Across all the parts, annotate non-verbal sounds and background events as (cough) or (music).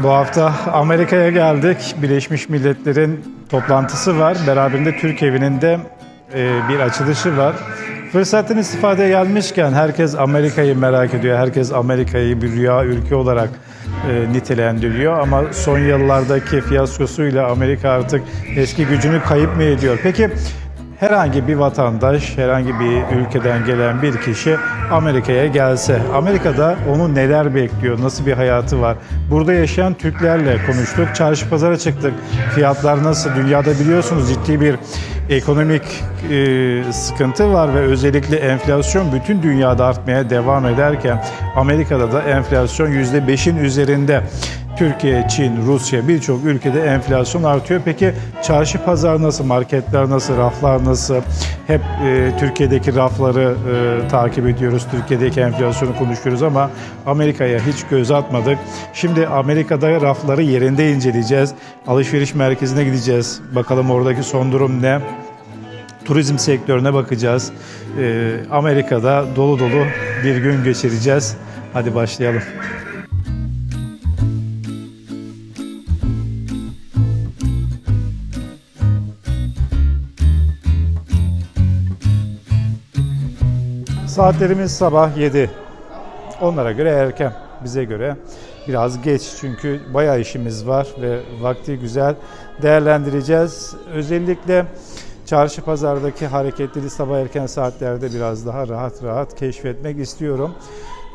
Bu hafta Amerika'ya geldik. Birleşmiş Milletler'in toplantısı var. Beraberinde Türk evinin de e, bir açılışı var. Fırsatın istifadeye gelmişken herkes Amerika'yı merak ediyor. Herkes Amerika'yı bir rüya ülke olarak e, nitelendiriyor. Ama son yıllardaki fiyaskosuyla Amerika artık eski gücünü kayıp mı ediyor? Peki herhangi bir vatandaş, herhangi bir ülkeden gelen bir kişi Amerika'ya gelse, Amerika'da onu neler bekliyor, nasıl bir hayatı var? Burada yaşayan Türklerle konuştuk, çarşı pazara çıktık. Fiyatlar nasıl? Dünyada biliyorsunuz ciddi bir ekonomik e, sıkıntı var ve özellikle enflasyon bütün dünyada artmaya devam ederken Amerika'da da enflasyon %5'in üzerinde. Türkiye, Çin, Rusya birçok ülkede enflasyon artıyor. Peki çarşı pazar nasıl, marketler nasıl, raflar nasıl? Hep e, Türkiye'deki rafları e, takip ediyoruz. Türkiye'deki enflasyonu konuşuyoruz ama Amerika'ya hiç göz atmadık. Şimdi Amerika'da rafları yerinde inceleyeceğiz. Alışveriş merkezine gideceğiz. Bakalım oradaki son durum ne? Turizm sektörüne bakacağız. E, Amerika'da dolu dolu bir gün geçireceğiz. Hadi başlayalım. Saatlerimiz sabah 7. Onlara göre erken, bize göre biraz geç çünkü bayağı işimiz var ve vakti güzel değerlendireceğiz. Özellikle çarşı pazardaki hareketleri sabah erken saatlerde biraz daha rahat rahat keşfetmek istiyorum.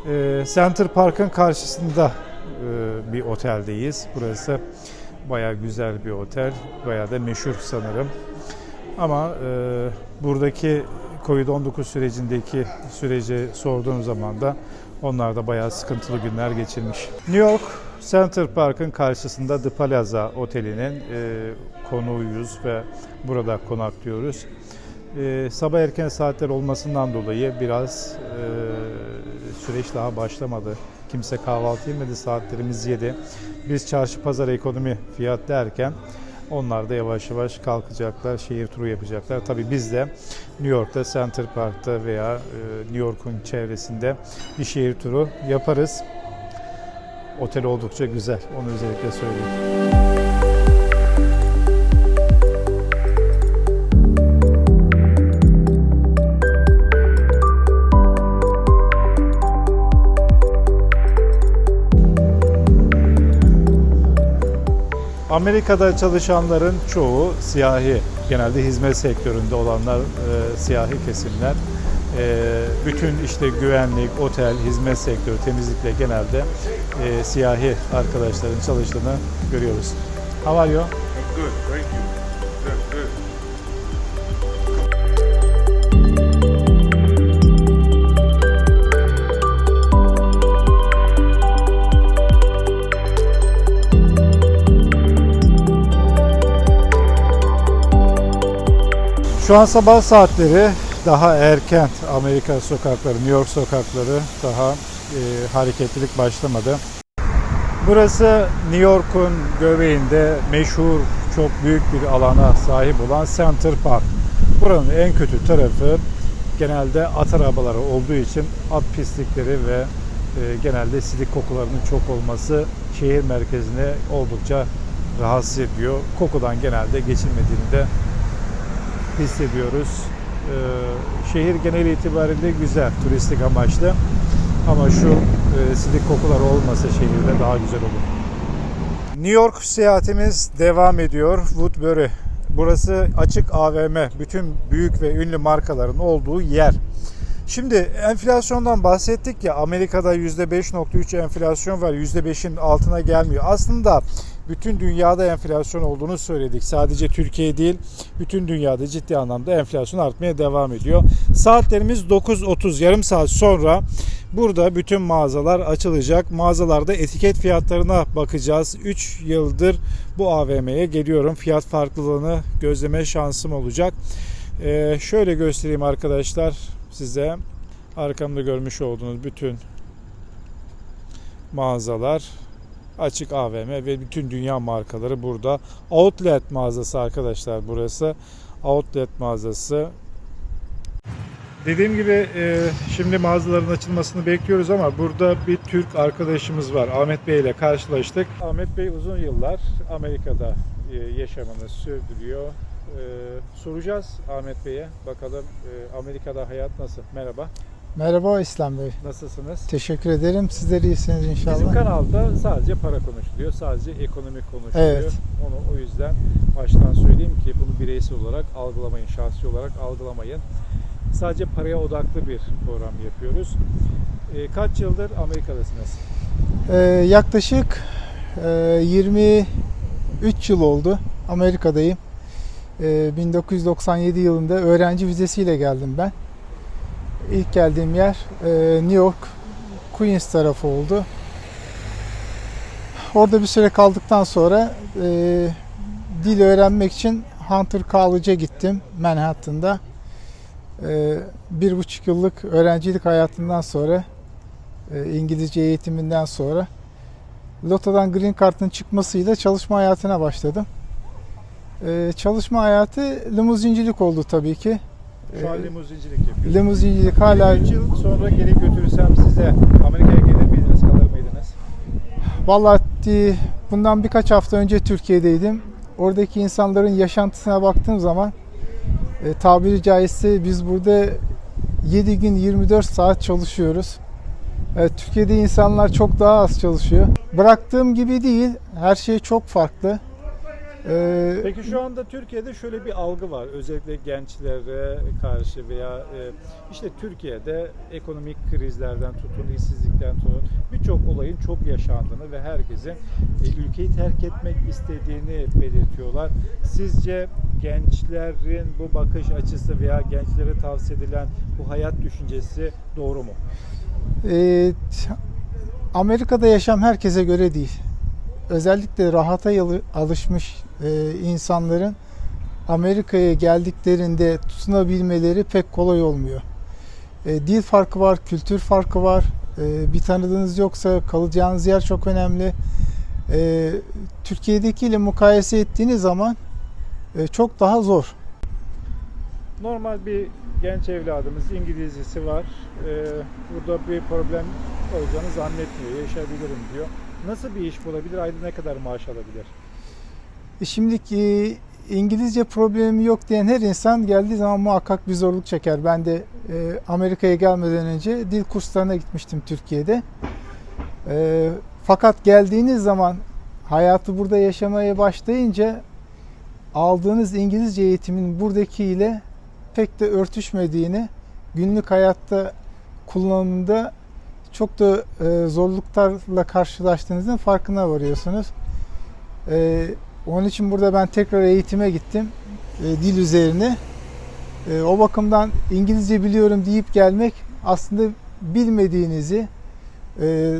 Ee, Center Park'ın karşısında e, bir oteldeyiz. Burası bayağı güzel bir otel, bayağı da meşhur sanırım. Ama e, buradaki Covid-19 sürecindeki süreci sorduğum zaman da onlar da bayağı sıkıntılı günler geçirmiş. New York Center Park'ın karşısında The Plaza Oteli'nin e, konuğuyuz ve burada konaklıyoruz. E, sabah erken saatler olmasından dolayı biraz e, süreç daha başlamadı. Kimse kahvaltı yemedi, saatlerimiz 7. Biz çarşı pazar ekonomi fiyat derken onlar da yavaş yavaş kalkacaklar, şehir turu yapacaklar. Tabii biz de New York'ta, Center Park'ta veya e, New York'un çevresinde bir şehir turu yaparız. Otel oldukça güzel, onu özellikle söyleyeyim. Amerika'da çalışanların çoğu siyahi, genelde hizmet sektöründe olanlar e, siyahi kesimler. E, bütün işte güvenlik, otel, hizmet sektörü, temizlikle genelde e, siyahi arkadaşların çalıştığını görüyoruz. How are you? Good, thank you. Şu an sabah saatleri daha erken Amerika sokakları, New York sokakları daha e, hareketlilik başlamadı. Burası New York'un göbeğinde meşhur çok büyük bir alana sahip olan Center Park. Buranın en kötü tarafı genelde at arabaları olduğu için at pislikleri ve e, genelde silik kokularının çok olması şehir merkezine oldukça rahatsız ediyor. Kokudan genelde geçilmediğini de hissediyoruz. Ee, şehir genel itibariyle güzel, turistik amaçlı. Ama şu e, silik kokular olmasa şehirde daha güzel olur. New York seyahatimiz devam ediyor. Woodbury. Burası açık AVM. Bütün büyük ve ünlü markaların olduğu yer. Şimdi enflasyondan bahsettik ya Amerika'da %5.3 enflasyon var. %5'in altına gelmiyor. Aslında bütün dünyada enflasyon olduğunu söyledik. Sadece Türkiye değil, bütün dünyada ciddi anlamda enflasyon artmaya devam ediyor. Saatlerimiz 9.30, yarım saat sonra burada bütün mağazalar açılacak. Mağazalarda etiket fiyatlarına bakacağız. 3 yıldır bu AVM'ye geliyorum. Fiyat farklılığını gözleme şansım olacak. Ee, şöyle göstereyim arkadaşlar size. Arkamda görmüş olduğunuz bütün mağazalar açık AVM ve bütün dünya markaları burada. Outlet mağazası arkadaşlar burası. Outlet mağazası. Dediğim gibi e, şimdi mağazaların açılmasını bekliyoruz ama burada bir Türk arkadaşımız var. Ahmet Bey ile karşılaştık. Ahmet Bey uzun yıllar Amerika'da e, yaşamını sürdürüyor. E, soracağız Ahmet Bey'e. Bakalım Amerika'da hayat nasıl? Merhaba. Merhaba İslam Bey. Nasılsınız? Teşekkür ederim. Sizler iyisiniz inşallah. Bizim kanalda sadece para konuşuluyor. Sadece ekonomi konuşuluyor. Evet. Onu o yüzden baştan söyleyeyim ki bunu bireysel olarak algılamayın, şahsi olarak algılamayın. Sadece paraya odaklı bir program yapıyoruz. Ee, kaç yıldır Amerika'dasınız? Ee, yaklaşık e, 23 yıl oldu. Amerika'dayım. Ee, 1997 yılında öğrenci vizesiyle geldim ben. İlk geldiğim yer e, New York, Queens tarafı oldu. Orada bir süre kaldıktan sonra e, dil öğrenmek için Hunter College'a gittim Manhattan'da. E, bir buçuk yıllık öğrencilik hayatından sonra e, İngilizce eğitiminden sonra Loto'dan Green Card'ın çıkmasıyla çalışma hayatına başladım. E, çalışma hayatı limuzincilik oldu tabii ki. Şu an E, limuzincilik yapıyorsunuz. limuzincilik hala 3 yıl sonra geri götürürsem size Amerika'ya gelir miydiniz, kalır mıydınız? Vallahi e, bundan birkaç hafta önce Türkiye'deydim. Oradaki insanların yaşantısına baktığım zaman e, tabiri caizse biz burada 7 gün 24 saat çalışıyoruz. E, Türkiye'de insanlar çok daha az çalışıyor. Bıraktığım gibi değil, her şey çok farklı. E, Peki şu anda Türkiye'de şöyle bir algı var. Özellikle gençlere karşı veya e, işte Türkiye'de ekonomik krizlerden tutun, işsizlikten tutun birçok olayın çok yaşandığını ve herkesin e, ülkeyi terk etmek istediğini belirtiyorlar. Sizce gençlerin bu bakış açısı veya gençlere tavsiye edilen bu hayat düşüncesi doğru mu? E, t- Amerika'da yaşam herkese göre değil. Özellikle rahata alışmış e, insanların Amerika'ya geldiklerinde tutunabilmeleri pek kolay olmuyor. E, dil farkı var, kültür farkı var. E, bir tanıdığınız yoksa kalacağınız yer çok önemli. Türkiye'dekiyle mukayese ettiğiniz zaman çok daha zor. Normal bir genç evladımız İngilizcesi var. Burada bir problem olacağını zannetmiyor. Yaşayabilirim diyor. Nasıl bir iş bulabilir? Ayda ne kadar maaş alabilir? E, Şimdiki İngilizce problemi yok diyen her insan geldiği zaman muhakkak bir zorluk çeker. Ben de e, Amerika'ya gelmeden önce dil kurslarına gitmiştim Türkiye'de. E, fakat geldiğiniz zaman hayatı burada yaşamaya başlayınca aldığınız İngilizce eğitimin buradakiyle pek de örtüşmediğini, günlük hayatta kullanımında çok da e, zorluklarla karşılaştığınızın farkına varıyorsunuz. E, onun için burada ben tekrar eğitime gittim e, dil üzerine. E, o bakımdan İngilizce biliyorum deyip gelmek aslında bilmediğinizi, e,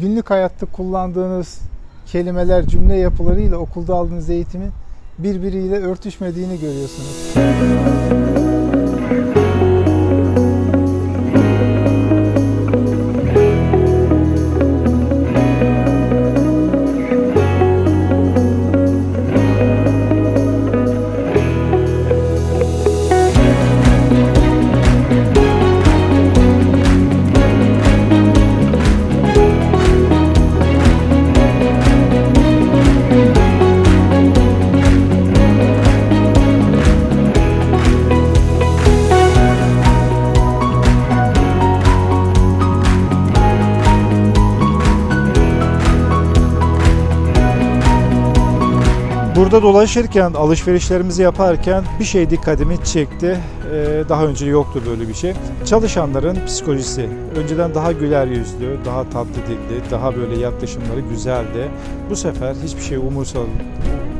günlük hayatta kullandığınız kelimeler, cümle yapılarıyla okulda aldığınız eğitimin birbiriyle örtüşmediğini görüyorsunuz. Burada dolaşırken, alışverişlerimizi yaparken bir şey dikkatimi çekti. Ee, daha önce yoktu böyle bir şey. Çalışanların psikolojisi. Önceden daha güler yüzlü, daha tatlı dilli, daha böyle yaklaşımları güzeldi. Bu sefer hiçbir şey umursa,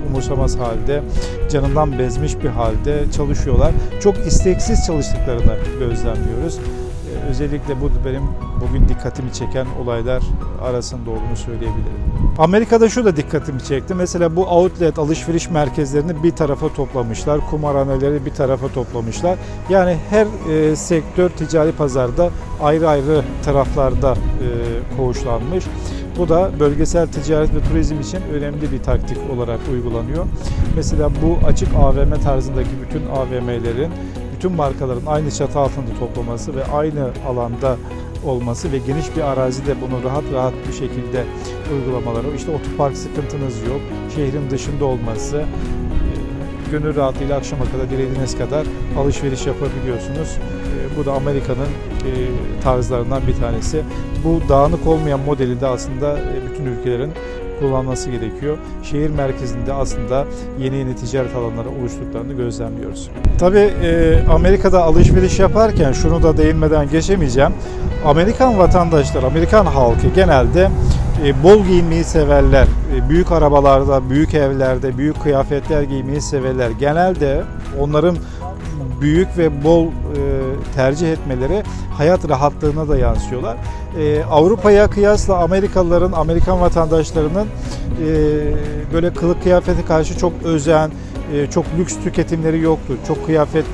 umursamaz halde, canından bezmiş bir halde çalışıyorlar. Çok isteksiz çalıştıklarını gözlemliyoruz. Ee, Özellikle bu benim bugün dikkatimi çeken olaylar arasında olduğunu söyleyebilirim. Amerika'da şu da dikkatimi çekti. Mesela bu outlet alışveriş merkezlerini bir tarafa toplamışlar. Kumarhaneleri bir tarafa toplamışlar. Yani her e, sektör ticari pazarda ayrı ayrı taraflarda e, koğuşlanmış. Bu da bölgesel ticaret ve turizm için önemli bir taktik olarak uygulanıyor. Mesela bu açık AVM tarzındaki bütün AVM'lerin bütün markaların aynı çatı altında toplaması ve aynı alanda olması ve geniş bir arazide bunu rahat rahat bir şekilde uygulamaları. İşte otopark sıkıntınız yok. Şehrin dışında olması. e, Gönül rahatlığıyla akşama kadar dilediğiniz kadar alışveriş yapabiliyorsunuz. E, Bu da Amerika'nın e, tarzlarından bir tanesi. Bu dağınık olmayan modeli de aslında bütün ülkelerin kullanması gerekiyor. Şehir merkezinde aslında yeni yeni ticaret alanları oluştuklarını gözlemliyoruz. Tabii e, Amerika'da alışveriş yaparken şunu da değinmeden geçemeyeceğim. Amerikan vatandaşlar, Amerikan halkı genelde e, bol giyinmeyi severler. E, büyük arabalarda, büyük evlerde, büyük kıyafetler giymeyi severler. Genelde onların büyük ve bol e, tercih etmeleri hayat rahatlığına da yansıyorlar. E, Avrupa'ya kıyasla Amerikalıların, Amerikan vatandaşlarının e, böyle kılık kıyafete karşı çok özen, e, çok lüks tüketimleri yoktur. Çok kıyafet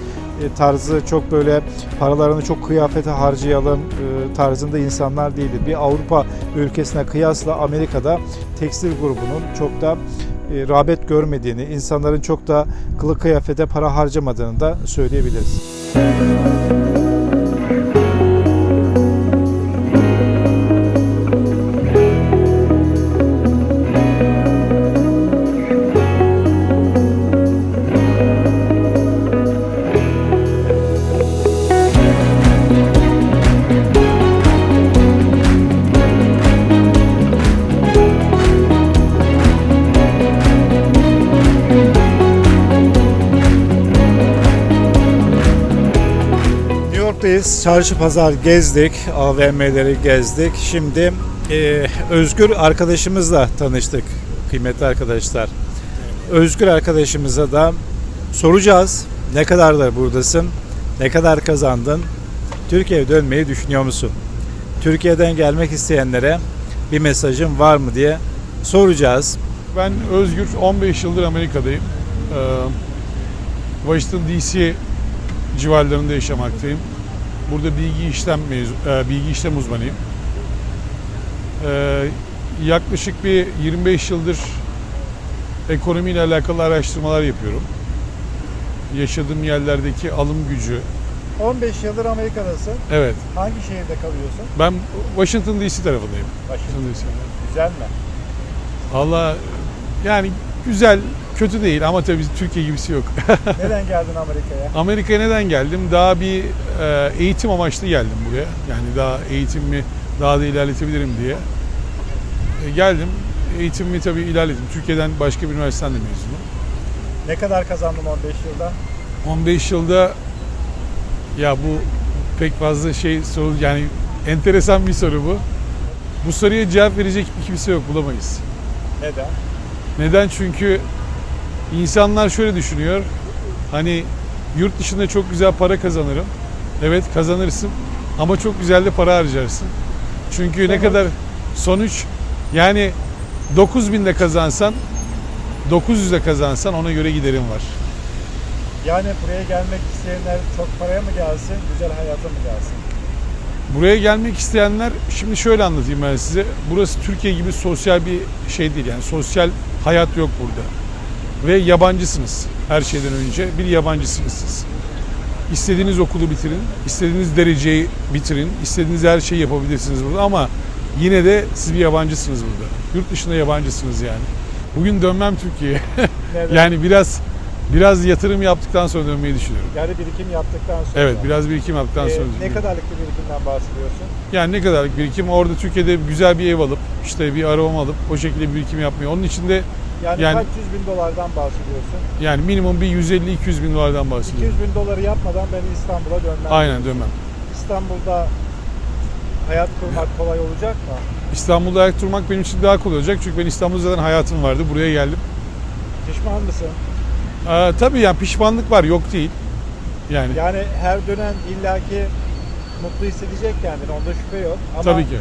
tarzı, çok böyle paralarını çok kıyafete harcayalım e, tarzında insanlar değildir. Bir Avrupa ülkesine kıyasla Amerika'da tekstil grubunun çok da e, rağbet görmediğini, insanların çok da kılık kıyafete para harcamadığını da söyleyebiliriz. New York'tayız. Çarşı pazar gezdik, AVM'leri gezdik. Şimdi e, Özgür arkadaşımızla tanıştık kıymetli arkadaşlar. Özgür arkadaşımıza da soracağız. Ne kadardır buradasın? Ne kadar kazandın? Türkiye'ye dönmeyi düşünüyor musun? Türkiye'den gelmek isteyenlere bir mesajın var mı diye soracağız. Ben Özgür, 15 yıldır Amerika'dayım. Ee, Washington DC civarlarında yaşamaktayım. Burada bilgi işlem mezun, e, bilgi işlem uzmanıyım. Ee, yaklaşık bir 25 yıldır ekonomiyle alakalı araştırmalar yapıyorum. Yaşadığım yerlerdeki alım gücü. 15 yıldır Amerika'dasın. Evet, Hangi şehirde kalıyorsun? ben Washington DC tarafındayım. Washington DC. Güzel mi? Valla yani güzel, kötü değil ama tabii Türkiye gibisi yok. (laughs) Neden geldin Amerika'ya? Amerika'ya neden geldim? Daha bir e, eğitim amaçlı geldim buraya. Yani daha eğitimimi daha da ilerletebilirim diye. E, geldim. Eğitimimi tabii ilerledim. Türkiye'den başka bir üniversiteden de mezunum. Ne kadar kazandın 15 yılda? 15 yılda ya bu pek fazla şey soru yani enteresan bir soru bu. Bu soruya cevap verecek bir kimse yok bulamayız. Neden? Neden? Çünkü insanlar şöyle düşünüyor. Hani yurt dışında çok güzel para kazanırım. Evet kazanırsın ama çok güzel de para harcarsın. Çünkü ne Sonuç? kadar sonuç yani 9000 de kazansan 900 de kazansan ona göre giderim var. Yani buraya gelmek isteyenler çok paraya mı gelsin, güzel hayata mı gelsin? Buraya gelmek isteyenler şimdi şöyle anlatayım ben size. Burası Türkiye gibi sosyal bir şey değil yani sosyal hayat yok burada. Ve yabancısınız her şeyden önce. Bir yabancısınız siz. İstediğiniz okulu bitirin, istediğiniz dereceyi bitirin, istediğiniz her şeyi yapabilirsiniz burada ama yine de siz bir yabancısınız burada. Yurt dışında yabancısınız yani. Bugün dönmem Türkiye'ye. (laughs) Yani biraz biraz yatırım yaptıktan sonra dönmeyi düşünüyorum. Yani birikim yaptıktan sonra. Evet, biraz birikim yaptıktan Ee, sonra. ne düşünüyorum. kadarlık bir birikimden bahsediyorsun? Yani ne kadarlık birikim? Orada Türkiye'de güzel bir ev alıp, işte bir arabam alıp o şekilde bir birikim yapmayı. Onun için de Yani, Yani- kaç yüz bin dolardan bahsediyorsun? yani minimum bir 150-200 bin dolardan bahsediyorum. 200 bin doları yapmadan ben İstanbul'a dönmem. Aynen dönmem. İstanbul'da hayat kurmak kolay olacak mı? İstanbul'da ayak durmak benim için daha kolay olacak. Çünkü ben İstanbul'da zaten hayatım vardı. Buraya geldim. Pişman mısın? Ee, tabii yani pişmanlık var, yok değil. Yani Yani her dönen illaki mutlu hissedecek kendini, onda şüphe yok. Ama tabii ki.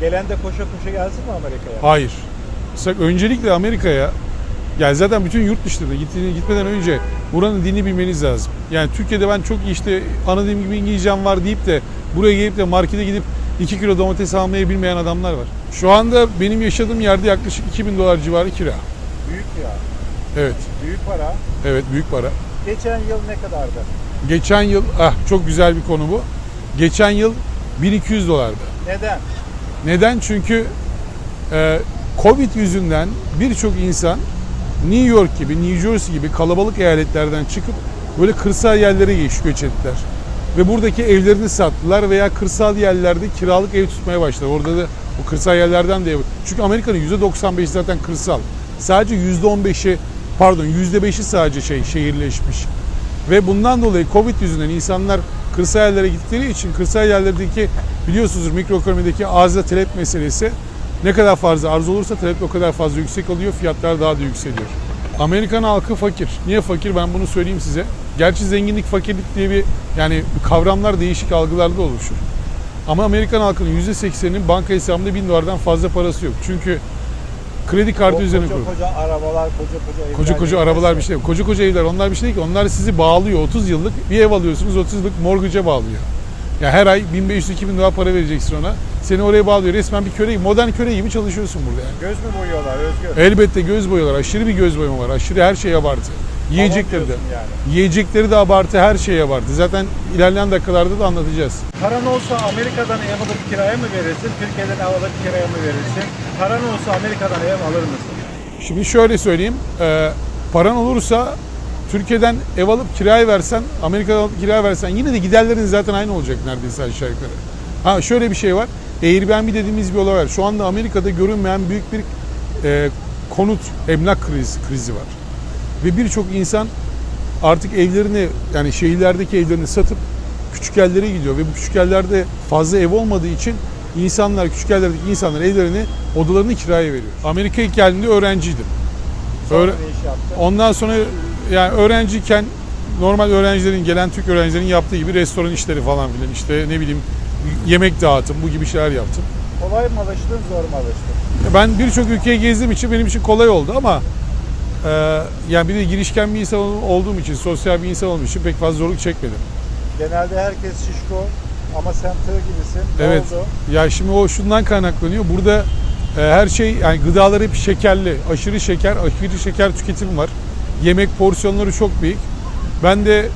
gelen de koşa koşa gelsin mi Amerika'ya? Hayır. Öncelikle Amerika'ya yani zaten bütün yurt dışlarına gittiğini gitmeden önce buranın dilini bilmeniz lazım. Yani Türkiye'de ben çok işte anladığım gibi İngilizcem var deyip de buraya gelip de markete gidip 2 kilo domates almayı bilmeyen adamlar var. Şu anda benim yaşadığım yerde yaklaşık 2000 dolar civarı kira. Büyük ya. Evet. Büyük para. Evet büyük para. Geçen yıl ne kadardı? Geçen yıl, ah çok güzel bir konu bu. Geçen yıl 1200 dolardı. Neden? Neden? Çünkü e, Covid yüzünden birçok insan New York gibi, New Jersey gibi kalabalık eyaletlerden çıkıp böyle kırsal yerlere geç, göç ettiler. Ve buradaki evlerini sattılar veya kırsal yerlerde kiralık ev tutmaya başladılar. Orada da bu kırsal yerlerden de. Çünkü Amerika'nın %95'i zaten kırsal. Sadece %15'i pardon %5'i sadece şey şehirleşmiş. Ve bundan dolayı Covid yüzünden insanlar kırsal yerlere gittikleri için kırsal yerlerdeki biliyorsunuzdur mikroekonomideki arzla talep meselesi ne kadar fazla arz olursa talep o kadar fazla yüksek oluyor, fiyatlar daha da yükseliyor. Amerikan halkı fakir. Niye fakir? Ben bunu söyleyeyim size. Gerçi zenginlik, fakirlik diye bir yani kavramlar değişik algılarda oluşur. Ama Amerikan halkının %80'inin banka hesabında 1000 dolardan fazla parası yok. Çünkü kredi kartı üzerine koca koyuyor. koca arabalar, koca koca evler. Koca koca arabalar bir şey. Koca koca evler onlar bir şey değil ki. Onlar sizi bağlıyor. 30 yıllık bir ev alıyorsunuz 30 yıllık mortgage'a bağlıyor. Ya her ay 1500-2000 dolar para vereceksin ona. Seni oraya bağlıyor. Resmen bir gibi, modern köle gibi çalışıyorsun burada yani. Göz mü boyuyorlar Özgür? Elbette göz boyalar. Aşırı bir göz boyama var. Aşırı her şey abartı. Yiyecekleri de. yani. Yiyecekleri de abartı, her şey abartı. Zaten ilerleyen dakikalarda da anlatacağız. Paran olsa Amerika'dan ev alıp kiraya mı verirsin? Türkiye'den ev alıp kiraya mı verirsin? Paran olsa Amerika'dan ev alır mısın? Şimdi şöyle söyleyeyim. e, paran olursa Türkiye'den ev alıp kiraya versen, Amerika'dan alıp kiraya versen yine de giderlerin zaten aynı olacak neredeyse aşağı yukarı. Ha şöyle bir şey var. Airbnb dediğimiz bir olay var. Şu anda Amerika'da görünmeyen büyük bir e, konut, emlak krizi, krizi var. Ve birçok insan artık evlerini yani şehirlerdeki evlerini satıp küçük yerlere gidiyor ve bu küçük yerlerde fazla ev olmadığı için insanlar küçük yerlerdeki insanlar evlerini odalarını kiraya veriyor. Amerika'ya geldiğimde öğrenciydim. Sonra Öğre-? Ondan sonra yani öğrenciyken normal öğrencilerin gelen Türk öğrencilerin yaptığı gibi restoran işleri falan filan işte ne bileyim yemek dağıtım bu gibi şeyler yaptım. Kolay mı alıştın, zor mu alıştın? Ben birçok ülkeye gezdiğim için benim için kolay oldu ama e, yani bir de girişken bir insan olduğum için, sosyal bir insan olduğum için pek fazla zorluk çekmedim. Genelde herkes şişko ama sen tığ gibisin. Ne Evet. oldu? Ya şimdi o şundan kaynaklanıyor. Burada e, her şey yani gıdalar hep şekerli. Aşırı şeker, aşırı şeker tüketimi var. Yemek porsiyonları çok büyük. Ben de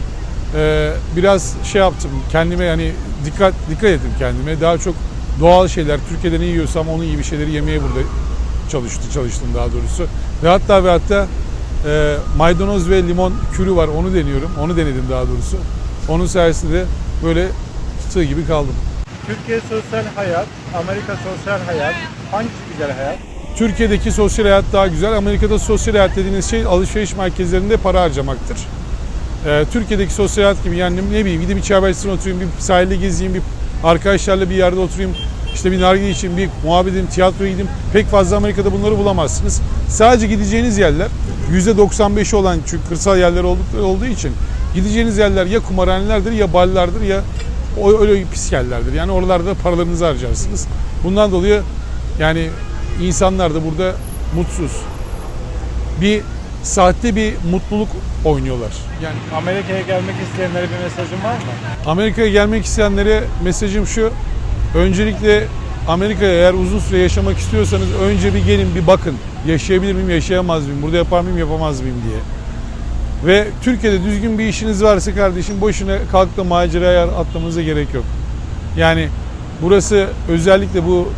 e, biraz şey yaptım. Kendime yani dikkat dikkat ettim kendime. Daha çok doğal şeyler, Türkiye'de ne yiyorsam onu iyi bir şeyleri yemeye burada çalıştı, çalıştım daha doğrusu. Ve hatta ve hatta e, maydanoz ve limon kürü var. Onu deniyorum. Onu denedim daha doğrusu. Onun sayesinde böyle tığ gibi kaldım. Türkiye sosyal hayat, Amerika sosyal hayat. Hangisi güzel hayat? Türkiye'deki sosyal hayat daha güzel. Amerika'da sosyal hayat dediğiniz şey alışveriş merkezlerinde para harcamaktır. Ee, Türkiye'deki sosyal hayat gibi yani ne bileyim gidip çay bahçesine oturayım, bir sahilde gezeyim, bir arkadaşlarla bir yerde oturayım, işte bir nargile için bir muhabbet edeyim, tiyatroya gideyim. Pek fazla Amerika'da bunları bulamazsınız. Sadece gideceğiniz yerler %95'i olan çünkü kırsal yerler oldukları olduğu için gideceğiniz yerler ya kumarhanelerdir ya ballardır ya öyle pis yerlerdir. Yani oralarda paralarınızı harcarsınız. Bundan dolayı yani insanlar da burada mutsuz. Bir sahte bir mutluluk oynuyorlar. Yani Amerika'ya gelmek isteyenlere bir mesajın var mı? Amerika'ya gelmek isteyenlere mesajım şu. Öncelikle Amerika'ya eğer uzun süre yaşamak istiyorsanız önce bir gelin bir bakın. Yaşayabilir miyim, yaşayamaz mıyım? Burada yapar mıyım, yapamaz mıyım diye. Ve Türkiye'de düzgün bir işiniz varsa kardeşim boşuna kalkıp da maceraya atlamanıza gerek yok. Yani burası özellikle bu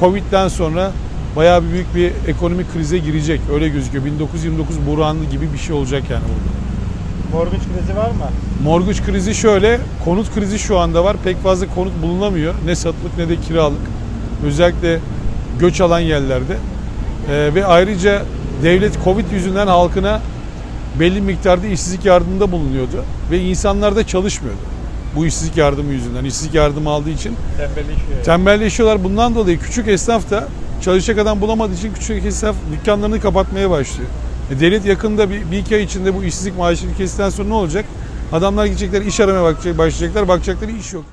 Covid'den sonra bayağı bir büyük bir ekonomik krize girecek. Öyle gözüküyor. 1929 buhranı gibi bir şey olacak yani burada. Mortgage krizi var mı? Mortgage krizi şöyle, konut krizi şu anda var. Pek fazla konut bulunamıyor. Ne satılık ne de kiralık. Özellikle göç alan yerlerde. Ee, ve ayrıca devlet Covid yüzünden halkına belli miktarda işsizlik yardımında bulunuyordu. Ve insanlar da çalışmıyordu. Bu işsizlik yardımı yüzünden. İşsizlik yardımı aldığı için Tembelleşiyor. tembelleşiyorlar. Bundan dolayı küçük esnaf da çalışacak adam bulamadığı için küçük esnaf dükkanlarını kapatmaya başlıyor. E, devlet yakında bir, bir iki ay içinde bu işsizlik maaşını kestikten sonra ne olacak? Adamlar gidecekler iş aramaya bakacak, başlayacaklar, bakacaklar iş yok.